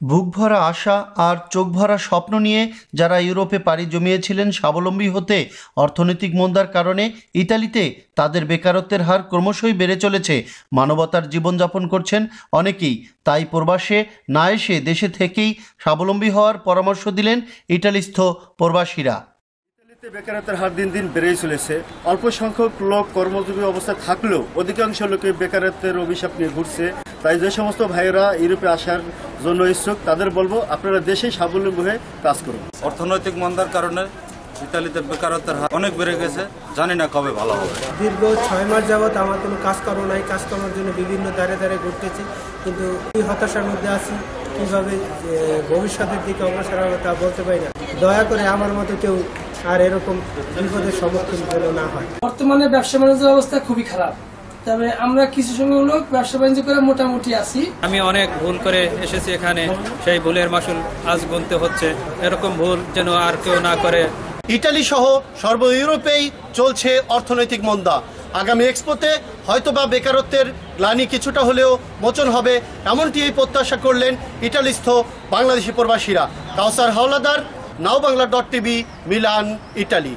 বুক ভরা আশা আর চোখ ভরা স্বপ্ন নিয়ে যারা ইউরোপে পাড়ি জমিয়েছিলেন স্বাবলম্বী হতে অর্থনৈতিক মন্দার কারণে ইতালিতে তাদের বেকারত্বের হার ক্রমশই বেড়ে চলেছে। মানবতার জীবনযাপন করছেন অনেকেই। তাই প্রবাসে না এসে দেশে থেকেই স্বাবলম্বী হওয়ার পরামর্শ দিলেন ইটালিস্থ প্রবাসীরা। ইতালিতে বেকারত্বের হার দিন দিন বেড়েই চলেছে। অল্প সংখ্যক লোক কর্মজীবী অবস্থায় থাকলেও অধিকাংশ লোকে বেকারত্বের অভিশাপ নিয়ে ঘুরছে। তাই যে সমস্ত ভাইয়েরা ইউরোপে আসার জন্য ইচ্ছুক তাদের বলব আপনারা দেশেই স্বাবলম্বী হয়ে কাজ করুন। অর্থনৈতিক মন্দার কারণে ইতালিতে বেকারত্বের হার অনেক বেড়ে গেছে। জানি না কবে ভালো হবে। দীর্ঘ ছয় মাস যাবৎ আমার কোনো কাজকর্ম নাই কাজকর্মের জন্য বিভিন্ন দ্বারে দ্বারে ঘুরতেছি। কিন্তু এই হতাশার মধ্যে আছি। কীভাবে ভবিষ্যতের দিকে অগ্রসর হবে তা বলতে পারি না। দয়া করে আমার মতো কেউ আর এরকম বিপদের সম্মুখীন যেন না হয়। বর্তমানে ব্যবসা বাণিজ্যের অবস্থা খুবই খারাপ। তবে আমরা কিছু সংখ্যক লোক ব্যবসা বাণিজ্য করে মোটামুটি আছি। আমি অনেক ভুল করে এসেছি এখানে সেই ভুলের মাসুল আজ গুনতে হচ্ছে। এরকম ভুল যেন আর কেউ না করে। ইটালি সহ সর্ব ইউরোপেই চলছে অর্থনৈতিক মন্দা। আগামী এক্সপোতে হয়তোবা বেকারত্বের গ্লানি কিছুটা হলেও মোচন হবে এমনটি এই প্রত্যাশা করলেন ইটালিস্থ বাংলাদেশি প্রবাসীরা। Kawsar Howlader now Bangla dot TV Milan Italy.